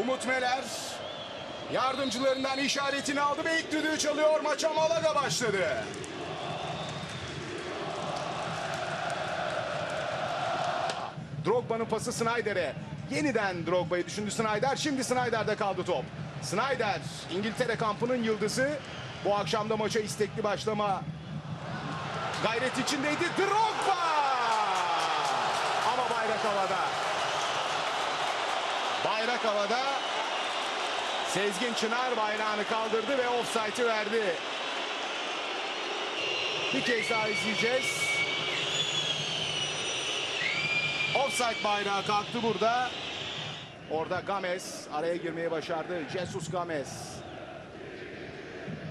Umut Meler yardımcılarından işaretini aldı ve ilk düdüğü çalıyor. Maça Malaga başladı. Drogba'nın pası Snyder'e. Yeniden Drogba'yı düşündü Snyder. Şimdi Snyder'de kaldı top. Snyder İngiltere kampının yıldızı. Bu akşam da maça istekli başlama gayret içindeydi. Drogba! Ama bayrak havada. Bayrak havada. Sezgin Çınar bayrağını kaldırdı ve offside'ı verdi. Bir kez daha izleyeceğiz. Offside bayrağı kalktı burada. Orada Gomez araya girmeyi başardı. Jesus Gomez.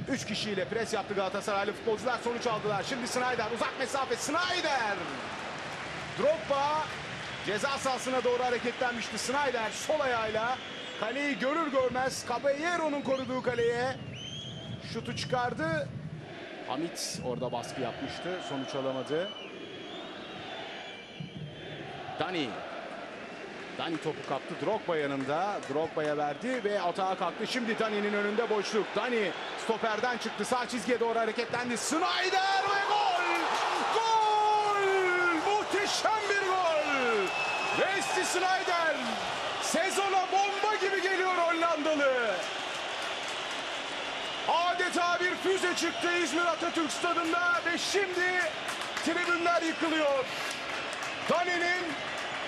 Üç kişiyle pres yaptı Galatasaraylı futbolcular sonuç aldılar. Şimdi Snyder uzak mesafe Snyder. Drogba ceza sahasına doğru hareketlenmişti. Snyder sol ayağıyla kaleyi görür görmez Caballero'nun koruduğu kaleye şutu çıkardı. Hamit orada baskı yapmıştı. Sonuç alamadı. Dani. Dani topu kaptı. Drogba yanında. Drogba'ya verdi ve atağa kalktı. Şimdi Dani'nin önünde boşluk. Dani stoperden çıktı. Sağ çizgiye doğru hareketlendi. Snyder ve gol! Gol! Muhteşem bir Wesley Snyder sezona bomba gibi geliyor Hollandalı. Adeta bir füze çıktı İzmir Atatürk Stadı'nda ve şimdi tribünler yıkılıyor. Dani'nin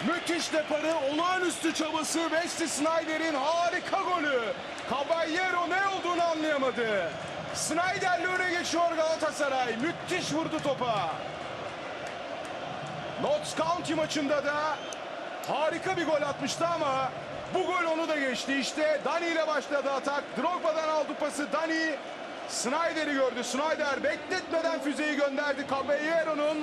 müthiş deparı, olağanüstü çabası, Wesley Snyder'in harika golü. Caballero ne olduğunu anlayamadı. Snyder'le öne geçiyor Galatasaray. Müthiş vurdu topa. Notts County maçında da harika bir gol atmıştı ama bu gol onu da geçti. İşte Dani ile başladı atak. Drogba'dan aldı pası. Dani Snyder'i gördü. Snyder bekletmeden füzeyi gönderdi. Caballero'nun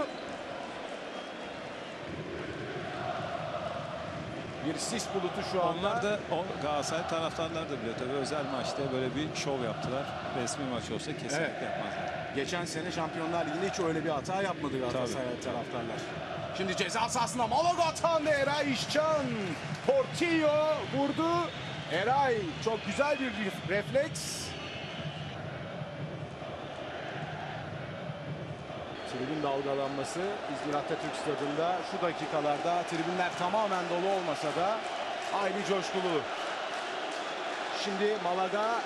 bir sis bulutu şu anda. Onlar da o Galatasaray taraftarlar da biliyor tabii özel maçta böyle bir şov yaptılar. Resmi maç olsa kesinlikle Evet. yapmazlar. Geçen sene Şampiyonlar Ligi'nde hiç öyle bir hata yapmadı Galatasaray taraftarlar. Şimdi ceza sahasında Malaga atan Eray İşcan. Portillo vurdu. Eray çok güzel bir ref- refleks. Tribün dalgalanması İzmir Atatürk Stadı'nda şu dakikalarda tribünler tamamen dolu olmasa da aynı coşkulu. Şimdi Malaga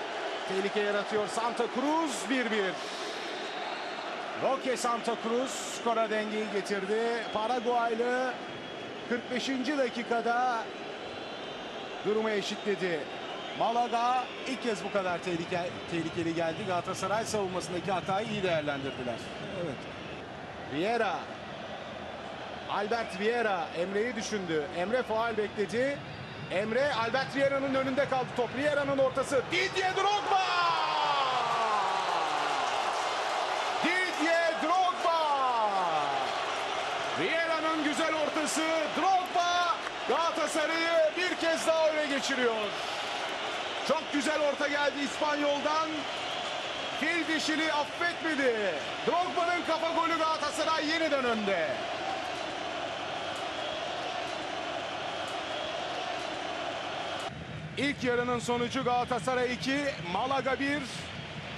tehlike yaratıyor. Santa Cruz 1-1. Roque Santa Cruz skora dengeyi getirdi. Paraguaylı 45. dakikada durumu eşitledi. Malaga ilk kez bu kadar tehlike, tehlikeli geldi. Galatasaray savunmasındaki hatayı iyi değerlendirdiler. Evet. Vieira. Albert Vieira Emre'yi düşündü. Emre faal bekledi. Emre Albert Vieira'nın önünde kaldı top. Vieira'nın ortası. Didier Drogba! Didier Drogba! Vieira'nın güzel ortası. Drogba Galatasaray'ı bir kez daha öne geçiriyor. Çok güzel orta geldi İspanyol'dan. Fil dişini affetmedi. Drogba'nın kafa golü Galatasaray yeniden önde. İlk yarının sonucu Galatasaray 2, Malaga 1.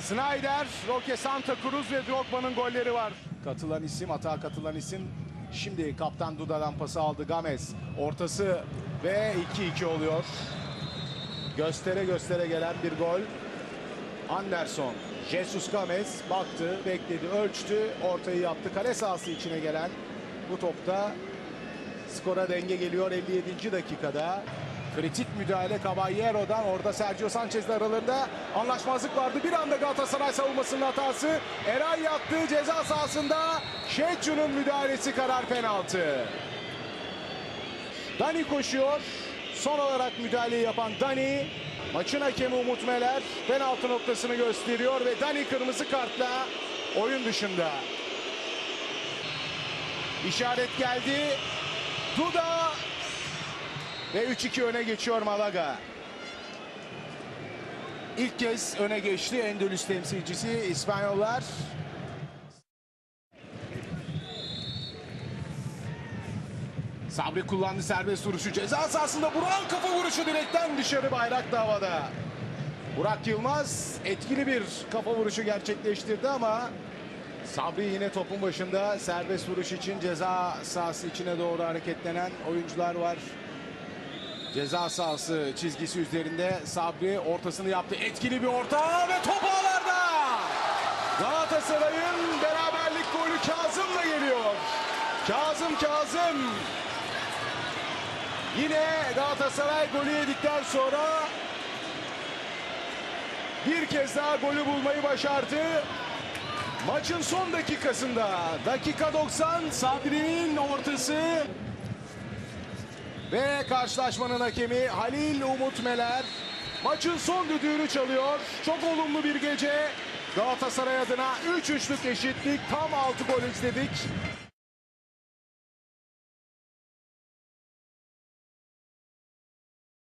Snyder, Roque Santa Cruz ve Drogba'nın golleri var. Katılan isim, atağa katılan isim. Şimdi kaptan Duda'dan pası aldı Gamez. Ortası ve 2-2 oluyor. Göstere göstere gelen bir gol. Anderson, Jesus Gomez baktı, bekledi, ölçtü, ortayı yaptı. Kale sahası içine gelen bu topta skora denge geliyor 57. dakikada. Kritik müdahale Caballero'dan orada Sergio Sanchez'le aralarında anlaşmazlık vardı. Bir anda Galatasaray savunmasının hatası. Eray yattı ceza sahasında. Şetçu'nun müdahalesi karar penaltı. Dani koşuyor. Son olarak müdahaleyi yapan Dani. Maçın hakemi Umut Meler penaltı noktasını gösteriyor ve Dani kırmızı kartla oyun dışında. İşaret geldi. Duda ve 3-2 öne geçiyor Malaga. İlk kez öne geçti Endülüs temsilcisi İspanyollar. Sabri kullandı serbest vuruşu. Ceza sahasında Burak'ın kafa vuruşu direkten dışarı bayrak da havada. Burak Yılmaz etkili bir kafa vuruşu gerçekleştirdi ama Sabri yine topun başında serbest vuruş için ceza sahası içine doğru hareketlenen oyuncular var. Ceza sahası çizgisi üzerinde Sabri ortasını yaptı. Etkili bir orta ve top ağlarda. Galatasaray'ın beraberlik golü Kazım'la geliyor. Kazım Kazım. Yine Galatasaray golü yedikten sonra bir kez daha golü bulmayı başardı. Maçın son dakikasında dakika 90 Sabri'nin ortası ve karşılaşmanın hakemi Halil Umut Meler maçın son düdüğünü çalıyor. Çok olumlu bir gece. Galatasaray adına 3-3'lük eşitlik tam 6 gol izledik.